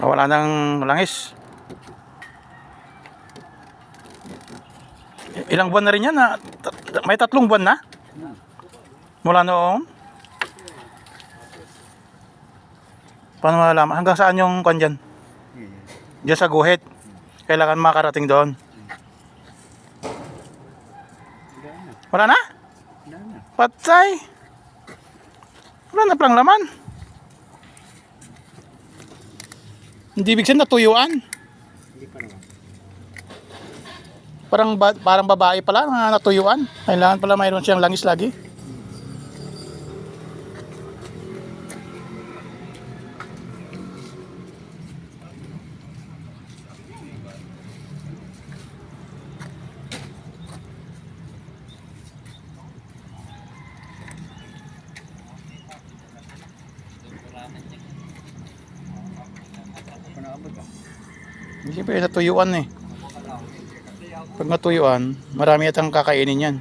Wala nang langis. Ilang buwan na rin yan? Na, may tatlong buwan na? Mula noong? Paano malalaman? Hanggang saan yung kwan dyan? Diyan sa guhit. Kailangan makarating doon. Wala na? Patay. Wala na palang laman. Hindi ibig sabihin natuyuan. Hindi pa naman. Parang ba- parang babae pala na natuyuan. Kailangan pala mayroon siyang langis lagi. Panaabot ah. Hindi pa yun natuyuan eh. Pag natuyuan, marami atang kakainin yan.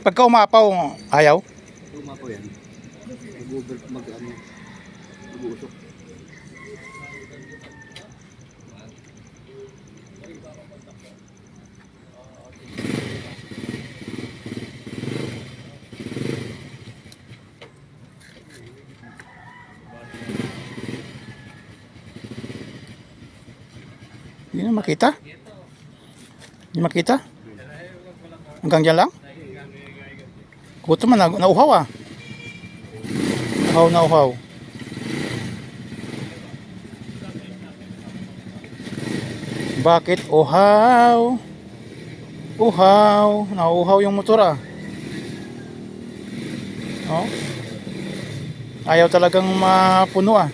Pagka umapaw, ayaw. Luma po yan. Mag-over, mag ano, Hindi na makita. Hindi makita. Hanggang dyan lang. Gutom na, nauhaw ah. Uhaw na. Bakit uhaw? Uhaw. Nauuhaw yung motor ah. Oh. Ayaw talagang mapuno ah.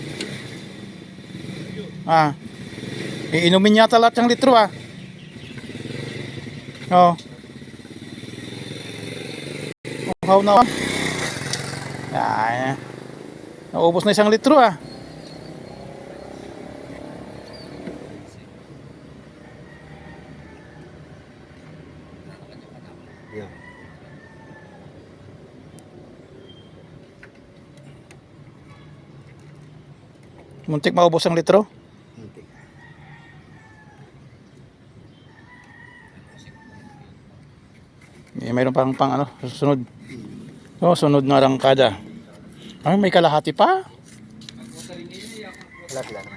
Ah. Iinumin yata lahat ng litro ah. Oo. Uhaw na ah. Ay, naubos na isang litro ah. Muntik maubos ang litro. Eh, mayroon pang pang ano, sunod. Oh, sunod na rangkada. Ay, may kalahati pa. Kalahati lang.